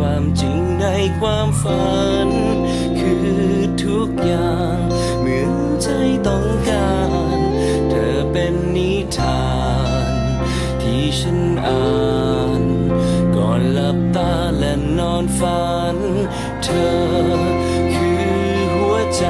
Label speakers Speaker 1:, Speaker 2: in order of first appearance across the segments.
Speaker 1: ความจริงในความฝัน คือทุกอย่างเหมือนใจต้องการ เธอเป็นนิทาน ที่ฉันอ่านก่อนหลับตาและนอนฝัน เธอคือหัวใจ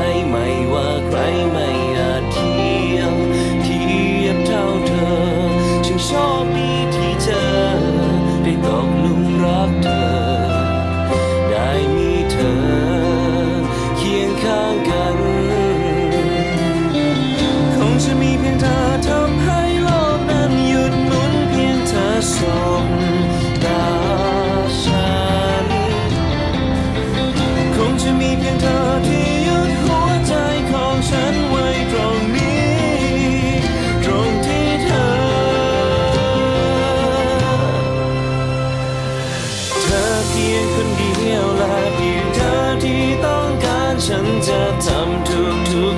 Speaker 1: จะมีเพียงเธอที่ยึดหัวใจของฉันไว้ตรงนี้ ตรงที่เธอ เธอเพียงคนเดียวและเพียงเธอที่ต้องการฉันจะทำทุกทุก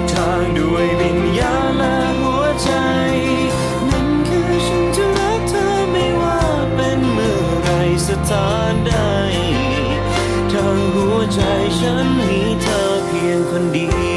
Speaker 1: sendiri.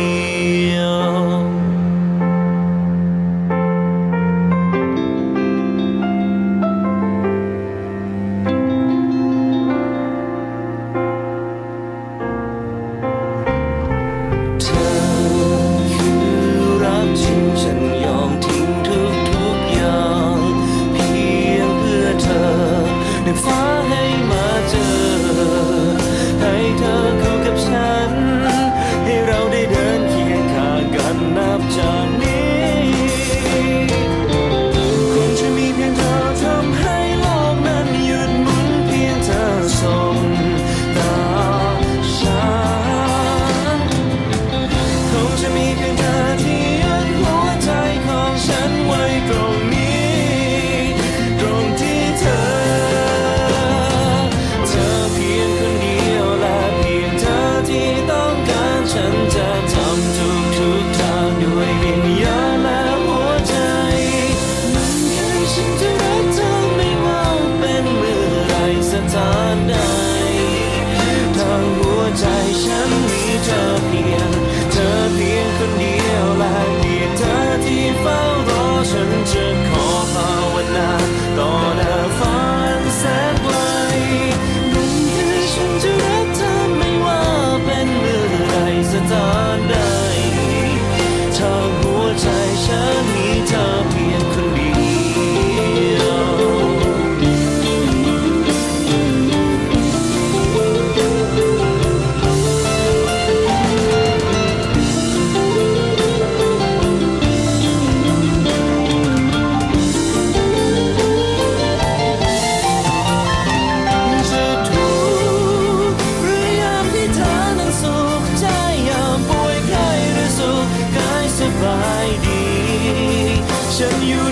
Speaker 1: mention you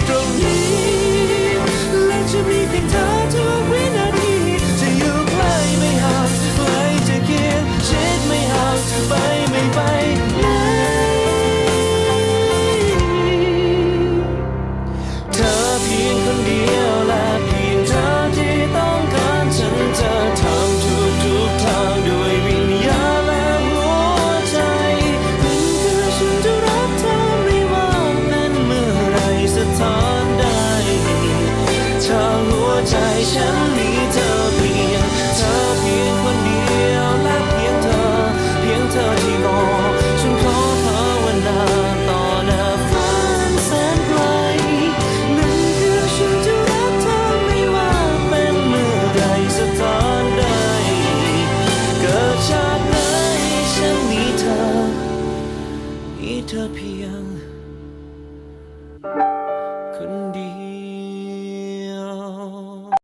Speaker 1: ฉันมีเธอเพียงเธอเพียงคนเดียวและเพียงเธอ เพียงเธอที่รอฉันขอเภาวนาต่อหน้าฟ้าแสนไกลนั่นคือฉันจะรักเธอไม่ว่าเป็นเมื่อใดสถานใด เกิดชาติไหนฉันมีเธอ มีเธอเพียง